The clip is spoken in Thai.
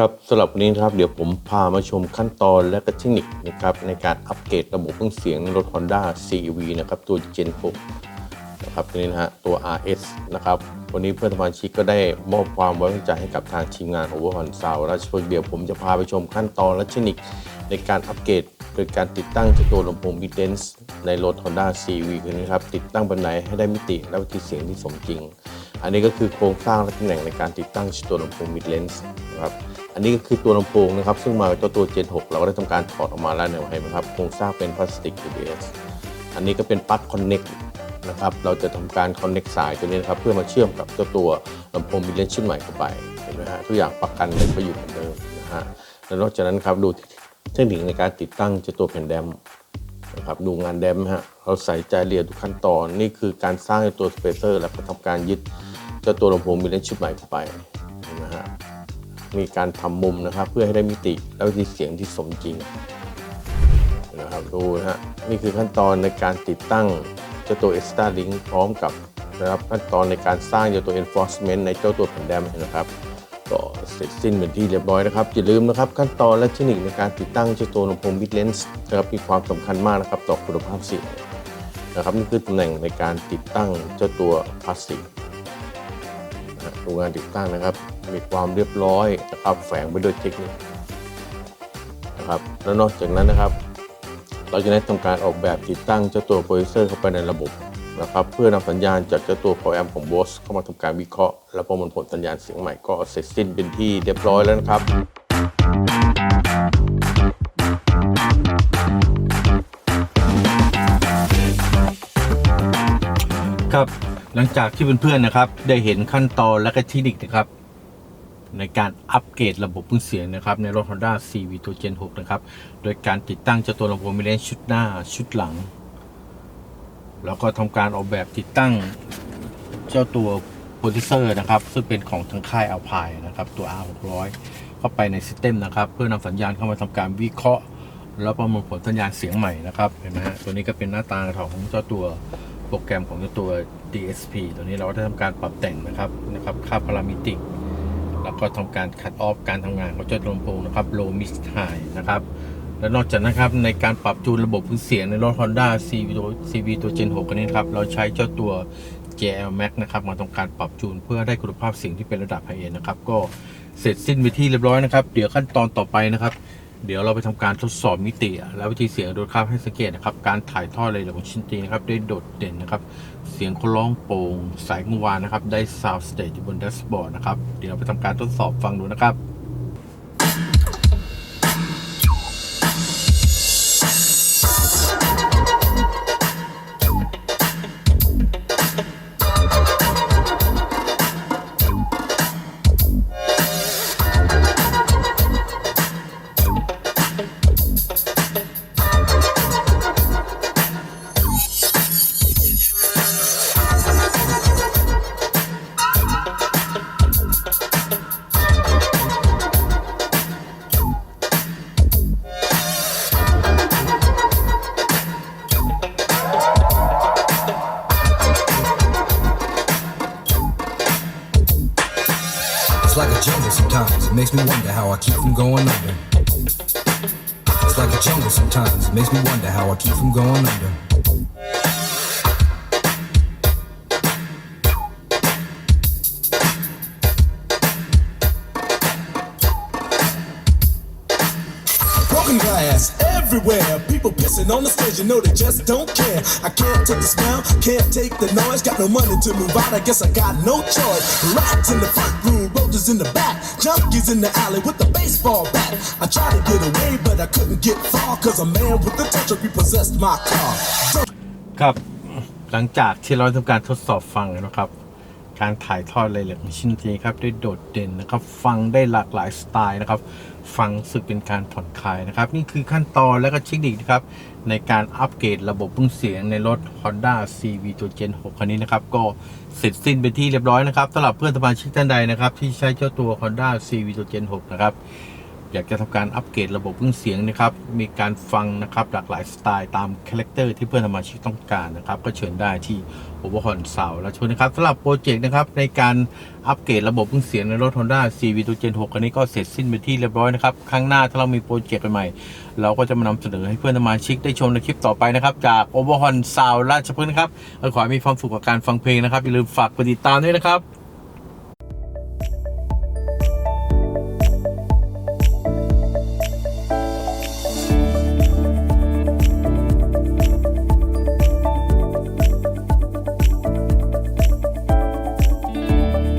ครับสำหรับวันนี้นะครับเดี๋ยวผมพามาชมขั้นตอนและก็เทคนิคนะครับในการอัปเกรดระบบเครื่องเสียงรถ Honda CRV นะครับตัว Gen 6นะครับตัวนี้นะฮะตัว RS นะครับวันนี้เพื่อนสมาชิกก็ได้มอบความไว้วางใจให้กับทางทีมงาน Overhorn Sound ราชพฤกษ์เดียวผมจะพาไปชมขั้นตอนและเทคนิคในการอัปเกรดโดยการติดตั้งตัวลำโพง Mid Dance ในรถ Honda CRV คันนี้ครับติดตั้งแบบไหนให้ได้มิติและวิธีเสียงที่สมจริง อันนี้ก็คือโครงสร้างและตำแหน่งในการติดตั้งตัวลำโพง Mid Lens นะครับอันนี้ก็คือตัวลำโพงนะครับ ซึ่งมากับเจ้าตัว Gen 6 เราก็ได้ทำการถอดออกมาแล้วเนี่ยเห็นไหมครับโครงสร้างเป็นพลาสติก ABS อันนี้ก็เป็นปลั๊กคอนเน็กนะครับเราจะทำการคอนเน็กสายตัวนี้นะครับเพื่อมาเชื่อมกับเจ้าตัวลำโพง Mid Lens ชุดใหม่เข้าไปเห็นไหมฮะทุกอย่างประกันเลยไปอยู่เหมือนเดิมนะฮะแล้วนอกจากนั้นครับดูเทคนิคในการติดตั้งเจ้าตัวแผ่นแดมนะครับดูงานแดมฮะเราใส่ใจเรียนทุกขั้นตอนนี่คือการสร้างตัวสเปเซอร์ และก็ทำการยึด เจ้าตัวลำโพงมีเลนส์ชุดใหม่เข้าไปนะฮะมีการทำมุมนะครับ เพื่อให้ได้มิติและวิธีเสียงที่สมจริงนะครับดูนะฮะนี่คือขั้นตอนในการติดตั้งเจ้าตัว Extra Link พร้อมกับนะครับขั้นตอนในการสร้างเจ้าตัว Enforcement ในเจ้าตัวแผ่นแดมนะครับก็เสร็จสิ้นเป็นที่เรียบร้อยนะครับอย่าลืมนะครับ ขั้นตอนและเทคนิคในการติดตั้งเจ้าตัวลำโพงบิดเลนส์นะครับมีความสำคัญมากนะครับต่อคุณภาพเสียงนะครับนี่คือตำแหน่งในการติดตั้งเจ้าตัวพลาสติก ดูงานติดตั้งนะครับ มีความเรียบร้อยนะครับแฝงไปด้วยเทคนิคนะครับแล้วนอกจากนั้นนะครับ เราจะได้ทำการออกแบบติดตั้งเจ้าตัวโปรดิวเซอร์เข้าไปในระบบนะครับเพื่อนำสัญญาณจากเจ้าตัว p o a m ของ b o s เข้ามาทำการวิเคราะห์และประมวลผลสัญญาณเสียงใหม่ก็เสร็จสิ้นเป็นที่เรียบร้อยแล้วนะครับ ครับ หลังจากที่เพื่อนๆนะครับ ได้เห็นขั้นตอนและก็เทคนิคนะครับ ในการอัปเกรดระบบเครื่องเสียงนะครับ ในรถ Honda CV ตัว Gen 6 นะครับ โดยการติดตั้งเจ้าตัวลำโพงมิเลนชุดหน้าชุดหลัง แล้วก็ทำการออกแบบติดตั้งเจ้าตัวโปรดิเซอร์นะครับ ซึ่งเป็นของทางค่ายอัลพายนะครับ ตัว R600 เข้าไปในซิสเต็มนะครับ เพื่อนำสัญญาณเข้ามาทำการวิเคราะห์ แล้วประมวลผลสัญญาณเสียงใหม่นะครับเห็นไหมฮะตัวนี้ก็เป็นหน้าตาของเจ้าตัว โปรแกรมของเจ้าตัว DSP ตัวนี้เราได้ทำการปรับแต่งนะครับนะครับค่าพารามิติกแล้วก็ทำการคัดออฟการทำงานของเจ้าลำโพงนะครับ low mix high นะครับและนอกจากนั้นครับในการปรับจูนระบบพื้นเสียงในรถ Honda CV ตัว CV ตัว Gen 6กันนี้ครับเราใช้เจ้าตัว JL Max นะครับมาทำการปรับจูนเพื่อได้คุณภาพเสียงที่เป็นระดับไฮเอ็นนะครับก็เสร็จสิ้นไปที่เรียบร้อยนะครับ เดี๋ยวขั้นตอนต่อไปนะครับ เดี๋ยวเราไปทำการทดสอบมิติ และวิธีเสียงโดยครับให้สังเกตนะครับ การถ่ายทอดอะไรของชิ้นตีนะครับ ได้โดดเด่นนะครับ เสียงคนร้องโปร่งสายกังวานนะครับ ได้ซาวด์สเตจอยู่บนแดชบอร์ดนะครับ เดี๋ยวเราไปทำการทดสอบฟังดูนะครับ sometimes. It makes me wonder how I keep from going under. It's like a jungle sometimes. It makes me wonder how I keep from going under. everywhere. People pissing on the stage, you know they just don't care. I can't take the smell, can't take the noise. Got no money to move out, I guess I got no choice. Rats in the front room, roaches in the back, junkies in the alley with the baseball bat. I tried to get away, but I couldn't get far, cause a man with a touch of repossessed my car. ครับหลังจากที่เราทำการทดสอบฟังแล้วนะครับ การถ่ายทอดรายละเอียดของชิ้นนี้ครับได้โดดเด่นนะครับ ฟังได้หลากหลายสไตล์นะครับ ฟังสึกเป็นการผ่อนคลายนะครับ นี่คือขั้นตอนและก็เทคนิคนะครับ ในการอัปเกรดระบบเครื่องเสียงในรถ Honda CV ตัว Gen 6 คันนี้นะครับ ก็เสร็จสิ้นไปนที่เรียบร้อยนะครับสำหรับเพื่อนสมาชิกท่านใดนะครับ ที่ใช้เจ้าตัว Honda CV ตัว Gen 6 นะครับ อยากจะทำการอัปเกรดระบบเครื่องเสียงนะครับ มีการฟังนะครับหลากหลายสไตล์ตามคาแรคเตอร์ที่เพื่อนสมาชิกต้องการนะครับ ก็เชิญได้ที่โอเวอร์ฮอนเสาและชวนนะครับสำหรับโปรเจกต์นะครับในการอัปเกรดระบบเครื่องเสียงในรถ Honda CV ตัว Gen 6อันนี้ก็เสร็จสิ้นไปที่เรียบร้อยนะครับครั้งหน้าถ้าเรามีโปรเจกต์ใหม่เราก็จะมานำเสนอให้เพื่อนสมาชิกได้ชมในคลิปต่อไปนะครับจากโอเวอร์ฮอนเสาราชพฤกษ์นะครับขอให้มีความสุขกับการฟังเพลงนะครับอย่าลืมฝากกดติดตามด้วยนะครับ